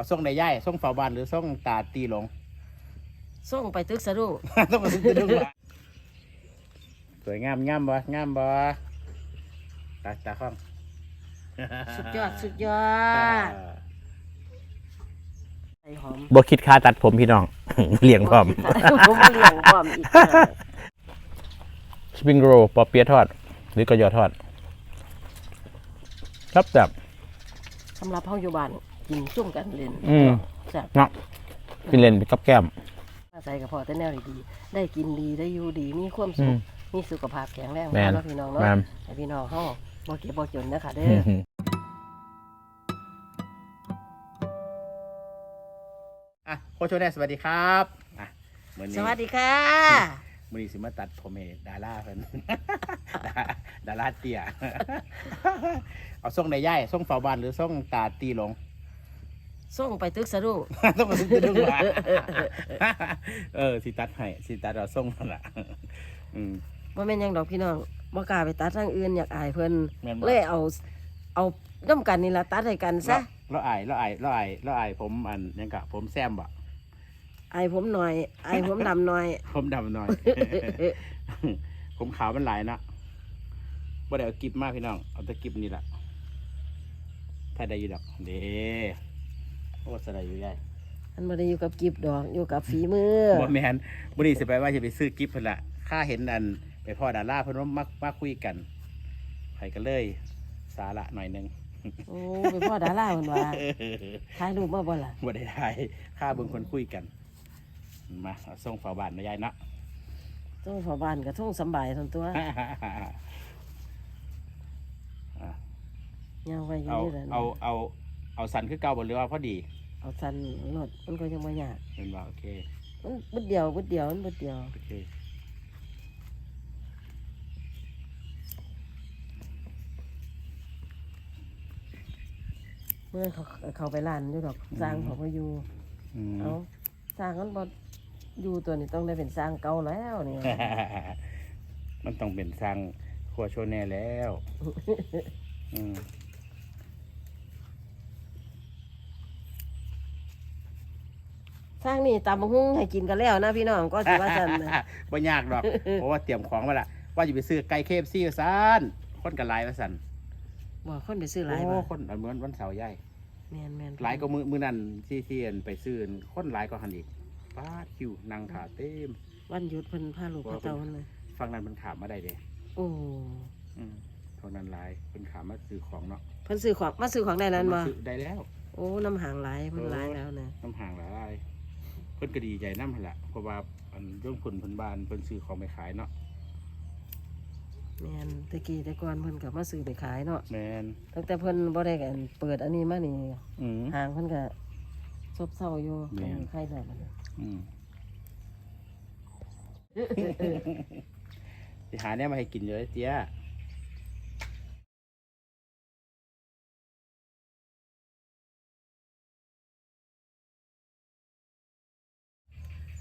เอาส่งในย่ายส่งฝาบานหรือส่งตาตีหลง ส่งไปตึกสะดุ้งต้องมาซื้อดูว่าสวยงามงามบ่งามบ่ตาตาข้องสุดยอดสุดยอดใส่หอมบ่คิดค่าตัดผมพี่น้องเลี้ยงพร้อมผมมาเลี้ยงพร้อมอีกค่ะสปริงโรลปอเปี๊ยะทอด หรือกระยอทอด ครับแบบสำหรับห้องอยู่บ้าน กินซุ่มกันเล่นอืมแซ่บเนาะกินเล่นเป็นกับแก้มใส่กับพอแต่แนวดีๆได้กินดีได้อยู่ดีมีความอืสุขมมีสุขภาพแข็งแรงแม่นเนาะพี่น้องเนาะแม่นให้พี่น้องเฮาบ่เก็บบ่จนนะคะเด้อือมอะโคชโชแน่สวัสดีครับอะมื้อนี้สวัสดีค่ะมื้อนี้สิมาตัดผมให้ดาราเพิ่นดาดาราเตี้ยเอาส่งในย่ายส่งฝาบานหรือส่งตาตีหลง ส่งไปตึกสะดุ้งต้องมาซื้อดูว่าเออสิตัดให้สิตัดเอาส่งนั่นล่ะอืม บ่แม่นหยังดอกพี่น้องบ่กล้าไปตัดทางอื่นอยากอายเพิ่นแม่นบ่ เลยเอา เอาน้ำกันนี่ล่ะตัดให้กันซะแล้วอายแล้วอายแล้วอายแล้วอายผมอันยังกะผมแซมบ่อายผมหน่อยอายผมดำหน่อย ผมดำหน่อย ผมขาวมันหลายเนาะบ่ได้เอากิบมาพี่น้อง เอาแต่กิบนี่แหละถ้าได้อยู่ดอกเด้ โอ้สไลด์อยู่ใหญ่อันบ่ได้อยู่กับกิบดอกอยู่กับฝีมือบ่แม่นบ่นี้สิไปว่าจะไปซื้อกิบเพิ่นละข้าเห็นอัน ไปพ่อดาราเพิ่นว่ามักมาคุยกันไผก็เลย สาระหน่อยหนึงโอ้ไปพ่อดาราเพิ่นว่าถ่ายรูปมาบ่ล่ะบ่ได้ทายข้าเบิ่งคนคุยกัน มาเอาส่งฝาบ้านนะยายเนาะ ต้องฝาบ้านก็ท่องสำบายทั้งตัวยังไว้อยู่เอานี่แหละเอาเอา เอาสันคือเก่าบ่หรือว่าพอดีเอาสันรถมันก็ยังบ่ยากเป็นว่าโอเคมันบึดเดียวบึดเดียวมันบึดเดียวโอเคเมื่อเขาเขาไปร้านอยู่ดอกสร้างเขาบ่อยู่อืม เอาสร้างมันบ่อยู่ตัวนี้ต้องได้เป็นสร้างเก่าแล้วนี่ มันต้องเป็นสร้างครัวโชว์แน่แล้ว อืม สร้างนี่ตำบักหุ่งให้กินกันแล้วนะพี่น้องก็สิว่าซั่นนะ บ่ยากดอก เพราะว่าเตรียมของมาละว่าจะไปซื้อไก่เคฟซีซานคนกันหลายว่าสันบ่คนไปซื้อหลายโอ้บ่คนเหมือนวันเสาร์ใหญ่แม่นแม่นหลายก็มือมือนั่นที่ที่เห็นไปซื้อคนหลายก็หันอีกป้าดคิวนั่งถาเต็ม วันหยุดเพิ่นพาลูกพาเต้าเพิ่นเลยฟังนั้นมันขามมาได้เด้โอ้อืมเท่านั้นหลายเป็นขามมาซื้อของเนาะเพิ่นซื้อของมาซื้อของได้นั้นบ่มาซื้อได้แล้ว โอ้น้ำหางหลายเพิ่นหลายแล้วนะ น้ำห่างหลายเพิ่นก็ดีใจน้ำหั่นละเพราะว่าอันเรื่องผลเพิ่นบ้านเพิ่นซื้อของไปขายเนาะแม่นแตะกี้แต่ก่อนเพิ่นก็มาซื้อไปขายเนาะแมนตั้งแต่เพิ่นบ่ได้กันเปิดอันนี้มานี่อืม ห่างเพิ่นก็ซบเซาอยู่แม่น ใครได้บัดนี้อืมสิหาเนี่ยมาให้กินอยู่เลยเตี้ย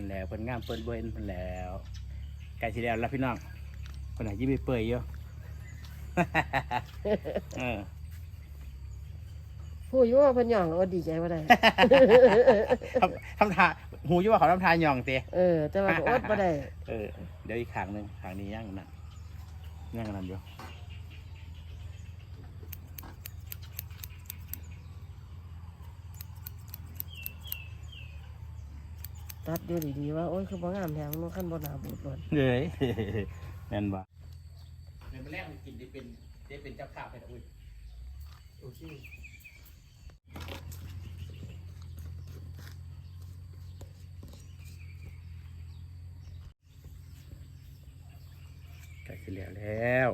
พิ่นแล้วเพิ่นงามเพิ่นเบิ่นเพิ่นแล้วใกล้สิแล้วแล้วพี่น้องเพิ่นหายิ้มไปเปื่อยอยู่เออผู้อยู่ว่าเพิ่นย่องก็ดีใจบ่ได้ ทำทำทาหูอยู่ว่าเขาทำทาหย่องเตะเออ แต่ว่าก็อดบ่ได้ เออเดี๋ยวอีกขางหนึ่งขางนี้ย่างนั่นย่างนั่นอยู่ ตัดอยู่ดีๆว่าโอ้ยคือบ่งามแท้มันคันบ่น่าบูดโลดเฮ้ยแม่นบ่เดี๋ยวมาแรกมันกินได้เป็นได้เป็นเจ้าข้าวไปนะอุ้ยโอเคใกล้สิแล้วแล้ว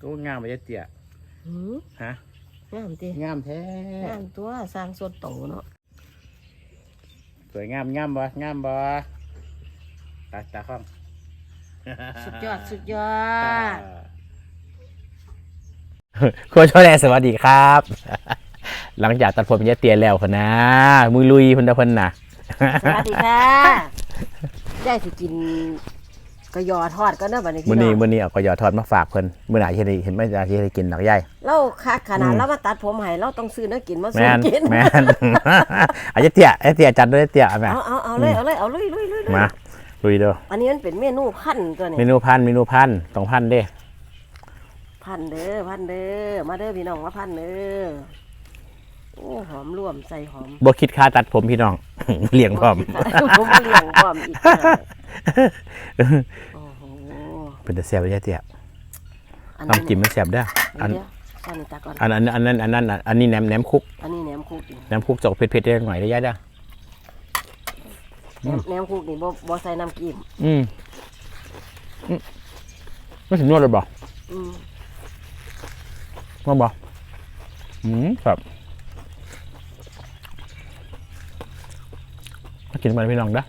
ตัวงามไปเตี้ยหือฮะงามติงามแท้งามตัวสร้างส่วนโตเนาะ สวยงามงามบ่งามบ่ตาตาข้องสุดยอดสุดยอดครัวโชว์แน่สวัสดีครับ หลังจากตัดผมเยอะเตียนแล้วคนนะมือลุยคนนะคนน่ะ สวัสดีค่ะได้สิกิน ก็ยอทอดก็นะบัดนี้มื้อพี่น้นี้องมื้อนี้เอากอยอทอดมาฝากเพิ่นมื้อหน้าสิได้เห็นมื้อหน้าสิได้กินดอกใหญ่เราคักขนาดอืมเรามาตัดผมให้เราต้องซื้อเนื้อกินมาแมซื้อนกินแมนอาจจะเตี้ยอาจจะเตี้ยจัดด้วยเตี้ยเอาแม่เอาเอาเอาเลยเอาเลยเอาเลยลุยลุยลุยมาลุยเด้ออันนี้มันเป็นเมนูพันธุ์ตัวนี้เมนูพันเมนูพันต้องพันเด้พันธุ์เด้อพันธุ์เด้อมาเด้อพี่น้องมาพันธุ์เด้อโอ้หอมรวมใส่หอมบ่คิดค่าตัดผมพี่น้อง เลี้ยงพร้อม ผมมาเลี้ยงพร้อมอีกค่ะ โอ้โหเป็นแต่แซ่บเลยเตี้ยอันน้ำจิ้มมันแซ่บเด้ออันเดี๋ยวอันนี้ตาก่อนอันอันอันนั้นอันนั้นอันนี้แหนมแหนมคุกอันนี้แหนมคุกนี่แหนมคุกจอกเผ็ดๆได้หน่อยได้ยายเด้อ แหนมแหนมคุกนี่บ่บ่ใส่น้ำกิ้มอืมอืมไม่ถึงนวดเลยบ่อืมว่าบ่อืมครับมากินมันพี่น้องเด้อ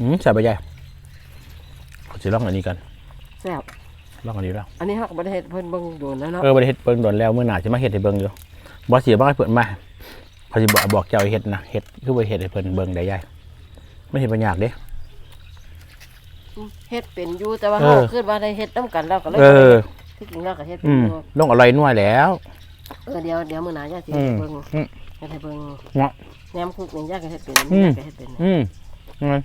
อืมแซ่บไปยายขอจะลองอันนี้กันแซ่บลองอันนี้แล้วอันนี้เฮาก็บ่ได้เฮ็ดเพิ่นเบิ่งโดนแล้วเนาะเออบ่ได้เฮ็ดเบิ่งโดนแล้วมื้อหน้าสิมาเฮ็ดให้เบิ่งอยู่บ่สิบ่ให้เพิ่นมาเขาสิบอกบอกเจ้าให้เฮ็ดนะเฮ็ดคือบ่เฮ็ดให้เพิ่นเบิ่งได้ยายมันเฮ็ดบ่ยากเด้เฮ็ดเป็นอยู่แต่ว่าเอเฮาอคิดว่าได้เฮ็ดนํกันแล้วก็เลยเออที่จริงแล้วก็เฮ็ดเป็อืนมอยู่ลงอร่อยนัวแล้วเออเดี๋ยวเดี๋ยวมื้อหน้าย่าสิอืให้มเบิ่งอืมเฮ็ดให้เบิ่งเนาะแหนมคุกนี่ย่าก็เฮ็ดเป็นอืมย่าก็เฮ็ดเป็นอืมงั้น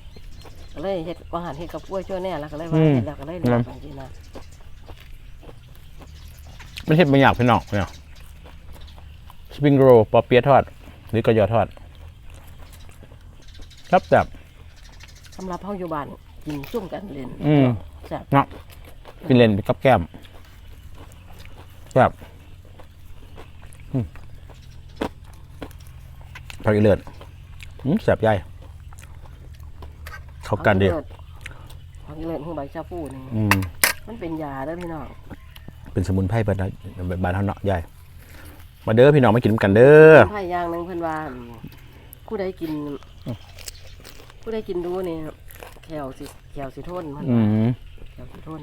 ก็เลยเฮ็ดว่าหันเฮ็ดกับกล้วยชั่วแน่แล้วก็เลยว่าอืมเฮ็ดแล้วก็เลยเลี้ยงไปทีนะมันเฮ็ดบ่ยากพี่น้องเนี่ยสปริงโรลปอเปี๊ยะทอด หรือกระยอทอดครับแบบสำหรับเฮาอยู่บ้านกินซุ่มกันเล่นอืมแซ่บเนาะกินเล่นกับแก้มแบบอืมผักอีเลือดอืมแซ่บใหญ่ เข้ากันดีผักอีเลิศคือใบชาฟูนี่อืมมันเป็นยาเด้อพี่น้องเป็นสมุนไพรบ้านเราบ้านเฮาเนาะใหญ่มาเด้อพี่น้องมากินนำกันเด้อไผ่อย่างหนึงเพิ่นว่าอืมผู้ใดกิน ผู้ใดกินดูนี่แขวสิแขวสิทนมันอืว่ามแขวสิทน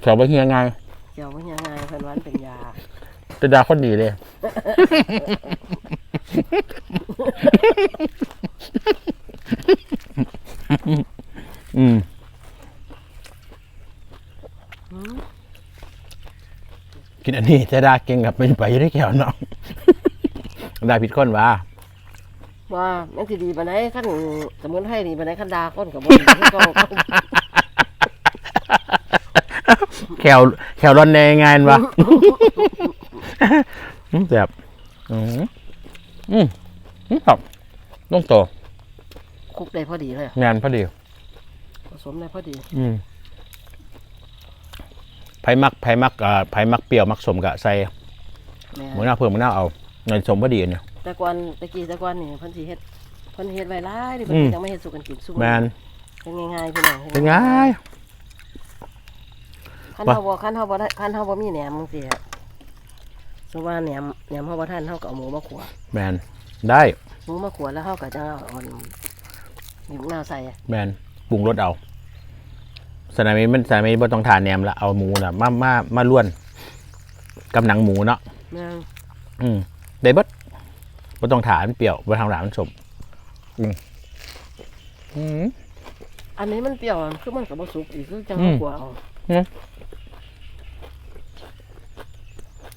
แถวบ่เฮียไงแขวว่ายังไงเพิ่นว่ามันเป็นยาเป็นดาคนดีเลย อืมอืมกินอันนี้จะดาเก่งกับเป็นไปอยู่ได้แก้วเนาะดาผิดคนว่าว่ามันสิดีปานใดคันสมุนไพรดีปานใดคันดาคนก็บ่ดีคือเก่าแขวแขวร้อนในงานวะอืมแบบอืมอืมอืมครับต้องโต คุกได้พอดีเลยงานพอดี ผสมได้พอดีอืมไผ่มักไผ่มักอ่าไผ่มักเปรี้ยวมักสมกะใส่แม่หมูหน้าเพิ่มหมูหน้าเอาเงินสมพอดีเนี่ย แต่ก่อนตะกี้แต่ก่อนนี่เพิ่นสิเฮ็ดเพิ่นเฮ็ดไว้หลายนี่อืเพิ่นมยังไม่เฮ็ดสู่กันกินซุแมนเฮ็ดง่ายๆพี่น้องฮ็ดเป็นไง คันเฮาบ่คันเฮาบ่ได้คันเฮาบ่มีแหนมจังซี่อะสมมุติว่าแหนมแหนมเฮาบ่ทันเฮาก็เอาหมูมาขัวแมนได้ หมูมาขัวแล้วเฮาก็จะเอาอ่อน นี่มะนาวใส่แมนปรุงรสเอาสนามนี้มันสนามนี้บ่ต้องทานแหนมละเอาหมูน่ะมามามาล้วนกับหนังหมูเนาะแม่นอืมได้เบิดบ่ต้องทานมันเปรี้ยวบ่ทางหลานมันสมอืมอืม อันนี้มันเปรี้ยวอะคือมันก็บ่สุกอีกคือจังอืเฮามขัวเอา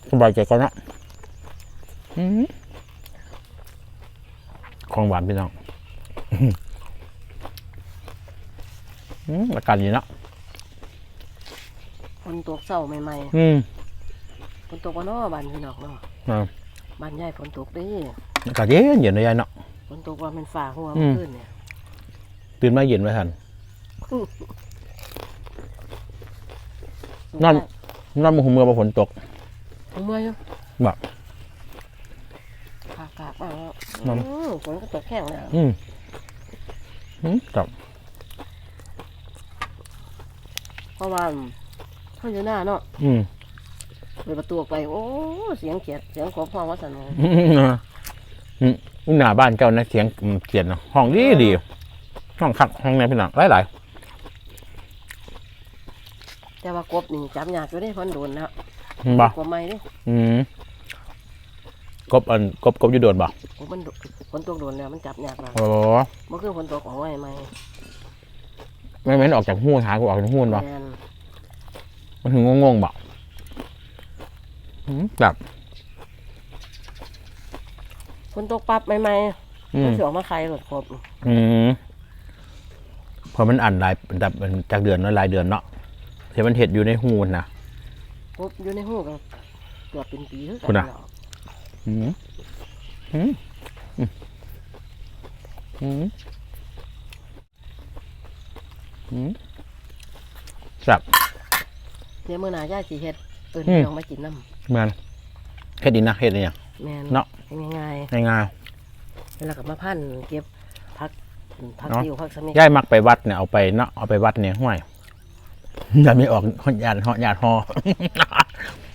สบายใจก่อนเนาะอืมของหวานพี่น้อง อืมอาการดีเนาะฝนตกเช้าใหม่อืมๆฝนตกบ่เนาะบ้านพี่น้องเนาะอ่าบ้านยายฝนตกเด้อากาศเย็นเย็นเลยยายเนาะ ฝนตกว่ามันฝ่าหัวอืเมื่อมคืนเนี่ยตื่นมาเย็นไว้ทัน นั่น นอนมือหัวมือมาฝนตกเมื่อยอยู่แบบขากากมากแล้วนั่น อืมฝนก็ตกแห้งแล้วอืมอืมจับ เพ ราะว่าเขาอยู่หน้าเนาะอืมเปิดประตูออกไป โอ้ เสียงเขียดเสียงขอพองว่าสนองอืมอ่าอืมอุ้งหน้าบ้านเจ้านะเสียงอืมเขียนเนาะห้องดีดีห้องคักห้องไหนพี่น้องหลายหลายแต่ว่ากบนี่จับยากอยู่ได้พ้นโดนแล้วๆบ่กบไม่เด้อืมกบอันกบกบอยู่โดนบ่โอ้มันโดฝนตกโดนแล้วมันจับยากมากโอ้เมื่อคืนฝนตกของไว้ไหม ไม่แม่นออกจากหูหากูออกจากหูบ่แมนมันถึงงงๆบ่อืมแบบฝนตกปั๊บใหม่อืๆมมันสิออกมาใครหลดครบอืมเพอมันอ่านรายแบบมันจากเดือนเนาะรายเดือนเนาะเห็นมันเห็ดอยู่ในหูนะครบอยู่ในหูก็เกือบเป็นปีคือกัคุณน่ะเนาะอืมอืมอืมอืมอืม ครับ เดี๋ยวมื้อหน้าย่าสิเฮ็ดเอิ้นอืมพี่น้องมากินน้ำแมันเห็ดดีนะเห็ดอะไรอย่าง แมนเนาะให้ง่ายง่าย ๆแล้วก็มาพันเก็บพักพักเนาะ ติวพักสมิๆย่ายมักไปวัดเนี่ยเอาไปเนาะเอาไปวัดเนี่ยห้วยอย่าไม่ออกหยาดหอหยาดหอ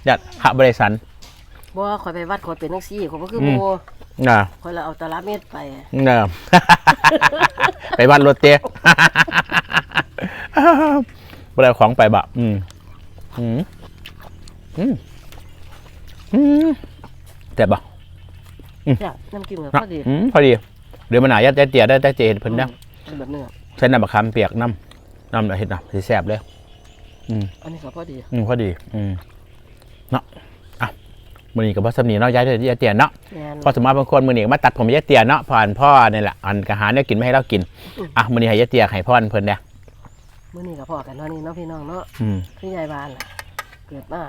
หยาดหะบริสัน บ่ข่อยไปวัดข่อยเป็นจังซี่ข่อยบ่คืออืหมมู่น่ะข่อยละเอาตะละเม็ดไปเนิมไปวัดรถเตี้ย บ่ได้เอาของไปบะ อืมอืมอืมอืมแต่บบ่จ้ะน้ำจิ้มก็เนาะพอดีอืมพอดี เดี๋ยวมันหนายัดยัดเตียได้ได้เจเห็นเพิ่นนะอืมแบบนี้ใช้น้ำมะขามเปียกน้ำน้ำเห็ดน้ำสิแซ่บเลยอันนี้ก็พอดี อืมพอดี อืมเนาะอะมื้อนี้ก็บ่สำนีเนาะย้ายเด้อยายเตียเนาะแม่นพอสมมาบางคนมื้อนี้ก็มาตัดผมยายเตียเนาะผ่านพ่อนี่แหละอันก็หาแนวกินมาให้เรากินอืมอะมื้อนี้ให้ยายเตียให้พ่อเพิ่นเด้อ มื้อนี้ก็พอกันเท่านี้เนาะพี่น้องเนาะอืมพี่ยายบ้านล่ะเกิดมา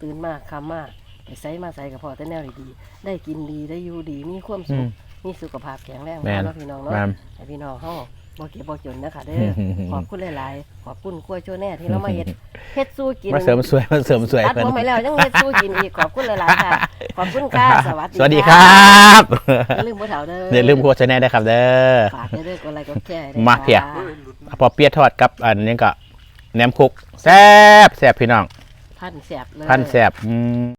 ตื่นมาคำมาไปใส่มาใส่กับพ่อแต่แนวดีๆได้กินดีได้อยู่ดีมีความอืสุขม มีสุขภาพแข็งแรงแม่น เนาะพี่น้องเนาะ แม่นให้พี่น้องเฮาบ่เก็บบ่จนนะคะเด้อือมขอบคุณหลาย ๆ ขอบคุณกล้วยโชแน่ที่เรามาเฮ็ด เฮ็ดสู้กินมาเสริมสวยมาเสริมสวยตัดเพิ่น ผมไปแล้วยังเฮ็ดสู้กินอีกขอบคุณหลายๆค่ะขอบคุณค่ะสวัสดีสวัสดีคค่ะรับอย่าลืมบ่เฒ่าเด้ออย่าลืมโฆษณาด้วยครับเด้อ ฝากเด้อกดไลค์กดแชร์ด้อมาเพีย ค่ะพอเปี๊ยะทอดกับอันนี้ก็แหนมคุกแซ่บแซ่บพี่น้องพันแสบเลยพันแซ่บอืม